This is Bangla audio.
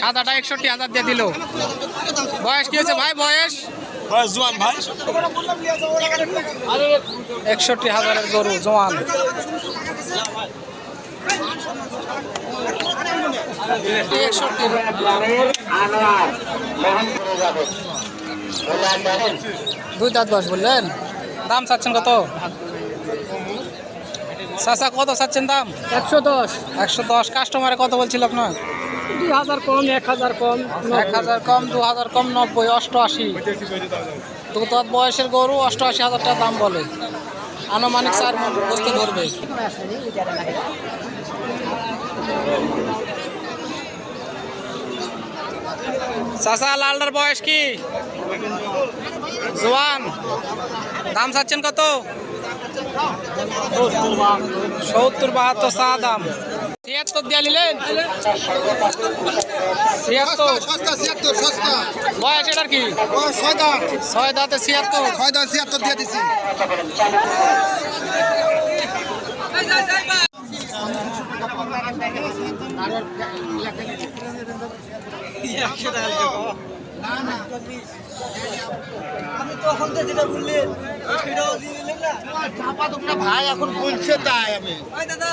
সাদাটা একষট্টি হাজার দিয়ে দিল। বয়স কি হয়েছে ভাই? বয়স? জোয়ান ভাই। একষট্টি হাজারের গরু জোয়ান। দুই দাঁত বয়স বললেন? দাম চাচ্ছেন কত? চাচা কত চাচ্ছেন দাম? একশো দশ। একশো দশ। কাস্টমারে কত বলছিল আপনার? দুই হাজার কম এক হাজার কম এক হাজার কম দু হাজার কম নব্বই অষ্টআশি। দু দাঁত বয়সের গরু অষ্টআশি হাজার টাকা দাম বলে। আনুমানিক চার বসতে ধরবে। চাচা লালটার বয়স কি? জোয়ান। দাম চাচ্ছেন কত? সত্তর বাহাত্তর চা দাম। ছিয়াত্তর দিয়ে নিলেন? ছিয়াত্তর? বয়স এটার কি? ছয় দাঁত ছয় দাঁতে ছিয়াত্তর ছয় দাঁত ছিয়াত্তর দিয়ে দিছি ভাই এখন বলছে তাই আমি। দাদা।